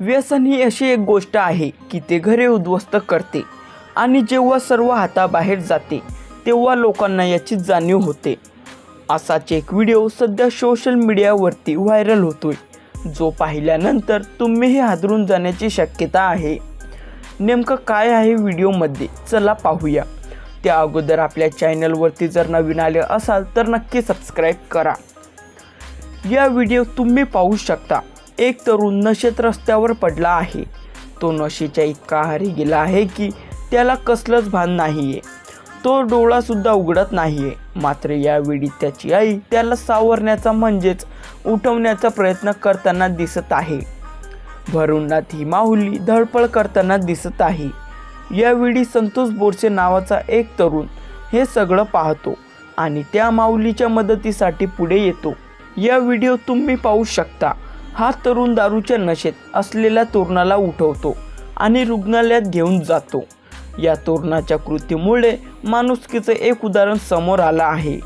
व्यसन ही अशी एक गोष्ट आहे की ते घरे उद्ध्वस्त करते आणि जेव्हा सर्व हाताबाहेर जाते तेव्हा लोकांना याची जाणीव होते. असाच एक व्हिडिओ सध्या सोशल मीडियावरती व्हायरल होतोय जो पाहिल्यानंतर तुम्हीही हादरून जाण्याची शक्यता आहे. नेमकं काय आहे व्हिडिओमध्ये? चला पाहूया. त्या अगोदर आपल्या चॅनलवरती जर नवीन आले असाल तर नक्की सबस्क्राईब करा. या व्हिडिओ तुम्ही पाहू शकता. एक तरुण नशेत रस्त्यावर पडला आहे. तो नशेच्या इतका आहारी गेला आहे की त्याला कसलंच भान नाही आहे तो डोळासुद्धा उघडत नाही आहे मात्र यावेळी त्याची आई त्याला सावरण्याचा म्हणजेच उठवण्याचा प्रयत्न करताना दिसत आहे. भरूणात ही माहुली धडपड करताना दिसत आहे. यावेळी संतोष बोरसे नावाचा एक तरुण हे सगळं पाहतो आणि त्या माऊलीच्या मदतीसाठी पुढे येतो. या व्हिडिओ तुम्ही पाहू शकता. हा तरुण दारूच्या नशेत असलेल्या तरुणाला उठवतो आणि रुग्णालयात घेऊन जातो. या तरुणाच्या कृतीमुळे माणुसकीचं एक उदाहरण समोर आलं आहे.